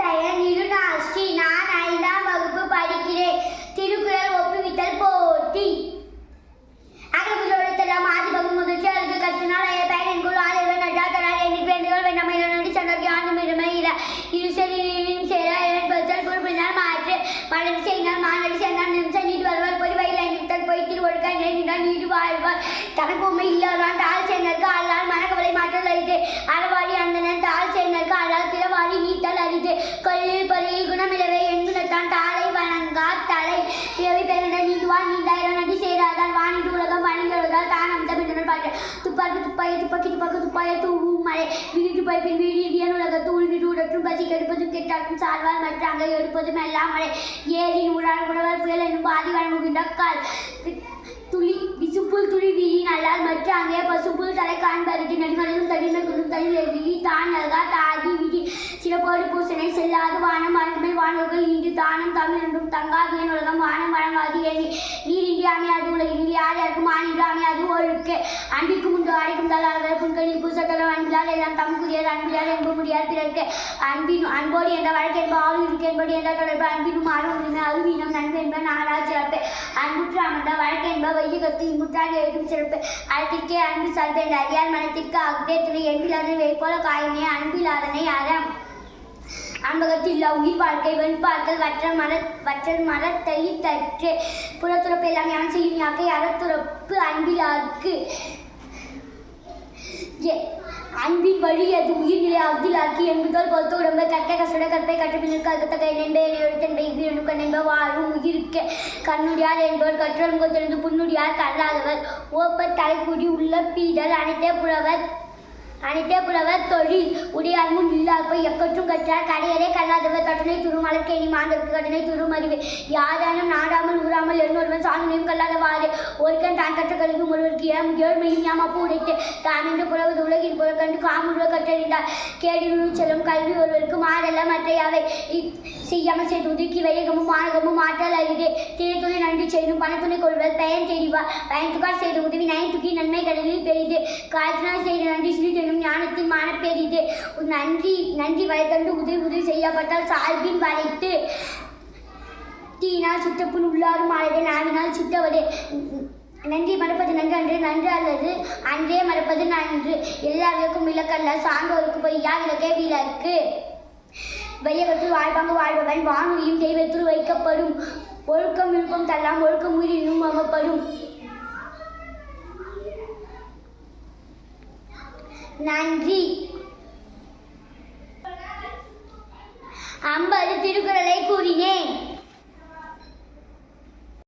பெயர் நிருநாஸ்ரீ. நான் ஐந்தாம் வகுப்பு படிக்கிறேன். திருக்குறள் ஒப்புவித்தல் போட்டி. அகலபுரம் ஆதி பகுதி முதற்சி அதுக்கு கத்தினால் பெயரின் குழு ஆதரவு நட்டாத்தரார் எண்ணி பேண்டுகள் வெண்ணமை நடி சண்டை ஆண்டு மிருமை இர இரு செல்லின் சேர. பச்சல் குறிப்பிட்டால் மாற்று. மலர் செய்தால் மாநடி சேர்ந்தால் நிமிஷம் நீட்டு வருவார். பொறி வயலை நிறுத்தல் போய். திருவொழுக்க நீடு வாழ்வார். தனக்கு உண்மை இல்லாதான் தாழ் சேர்ந்தற்கு அல்லால் மனக்கவலை மாற்றல் அரிது அறவாடி அந்தனன் தாழ் கொள்ளில் பொருளில் குணமிலவே எண்குணத்தான் தாளை வணங்கா தலை பிறவி பெருந்த நீதுவான் நீந்தாயிரம் நடி சேராதால் வானிட்டு உலகம் வணங்குவதால் தான் அந்த பின்னல் பாட்டு. துப்பாக்கு துப்பாய துப்பாக்கி துப்பாக்கு துப்பாய தூவும் மழை வீட்டு பைப்பின் வீடியன் உலகத்து உள்விட்டு உடற்றும் பசி கெடுப்பதும் கெட்டாட்டும் சால்வால் மற்ற அங்கே எடுப்பதும் எல்லாம் மழை ஏரியின் உடான் உணவர் புயல் என்னும் பாதி வழங்குகின்ற கால். துளி விசுப்புள் துளி வீழி நல்லால் மற்ற அங்கே பசுப்புள் தலை காண்பருக்கு நெடுங்களும் தடிமை குடும் தடிமை தான் நல்கா செல்லாது வானம் மரண்மேல் வானவர்கள் இன்று தானம் தமிழும் தங்காதியன் உலகம். வானம் வழங்காது எண்ணி நீரின்றி அமையாது உலகினில் யார் யாருக்கும் ஆணின்று அமையாது ஒழுக்கு. அன்பிற்கு முன்பு அடைக்கும் தலாளர் புண்களில் பூசத்தலம் அன்பிலால் எல்லாம் தமக்குரியர் அன்பிலால் என்ப முடியாது பிறருக்கு அன்பின் அன்போடு என்ற வழக்கு என்ப ஆள் இருக்கு என்பது என்ற தொடர்பு அன்பினும் ஆறும் உரிமை. அருவீனம் நன்மை என்ப நாடார் சிறப்பு. அன்புற்று அமர்ந்த வழக்கு என்ப வையகத்து இன்புற்றால் எழுதும் சிறப்பு. அறத்திற்கே அன்பு சார்பு என்ற அறியார் மனத்திற்கு அகுதே துணை. என்பிலாதனை வைப்போல காயினே அன்பிலாதனை அறம். அன்பகத்தில் உயிர் வாழ்க்கை வெண்பார்கள் வற்ற மர வற்றல் மரத்தை தற்று புறத்துறப்பு எல்லாம் யான் செய்யும் யாக்கை அறத்துறப்பு அன்பிலார்க்கு அன்பின் வழி அது உயிர்நிலை அப்துல்லாக்கி என்பதால் பொறுத்த உடம்பை கட்ட கசட கற்பை கட்ட பின்னர் கற்கத்தக்க என்பை எழுத்தன்பை உயிரணுக்கன் என்ப வாழும் உயிருக்கு. கண்ணுடியார் என்பவர் கற்றொழுங்கொத்திருந்து புண்ணுடியார் கல்லாதவர். ஓப்ப தலைக்குடி உள்ள பீடல் அனைத்தே புலவர். அனைத்தே புலவர் தொழில் உடையார் முன் போய் எக்கற்றும் கற்றார். கடையரே கல்லாதவர் தட்டனை துரும் அலக்கேணி மாந்தருக்கு கட்டணை துருமறிவு யாரானும் நாடாமல் உறாமல் என்னொருவன் சாதனையும் கல்லாதவாறு. ஒருக்கன் தான் கற்ற கல்வி ஒருவருக்கு ஏம் ஏழ்மையும் ஞாபகம் உடைத்து. தான் என்று புலவது உலகின் புறக்கண்டு காமுருவ கற்றறிந்தார். கேடி செல்லும் கல்வி ஒருவருக்கு மாறல்ல மற்ற அவை இ- செய்யாமல் செய்து ஒதுக்கி வையகமும் மானகமும் ஆற்றல் அறிது திரைத்துணை நன்றி செய்தும் பணத்துணை கொள்வது பயன் தெரிவார் பயன்துக்கார் செய்த உதவி நயத்துக்கி நன்மை கடலில் பெரிது. காய்ச்சினால் செய்த நன்றி சிறிதெனும் ஞானத்தின் மான பெரிது. நன்றி நன்றி வளைத்தண்டு உதவி உதவி செய்யப்பட்டால் சால்பின் வளைத்து தீனால் சுத்தப்புண் உள்ளாரும் ஆளது நாவினால் சுட்டவடு நன்றி மறப்பது நன்று அன்று நன்று அல்லது அன்றே மறப்பது நன்று. எல்லாருக்கும் விளக்கல்ல சான்றோருக்கு பொய்யா விளக்கே விளக்கு? வையகத்தில் வாழ்வாங்க வாழ்பவன். வானொலியும் தெய்வத்தில் வைக்கப்படும். ஒழுக்கம் விருப்பம் தல்லாம் ஒழுக்கம் உயிரினும் அகப்படும் நன்றி. ஐம்பது திருக்குறளை கூறினேன்.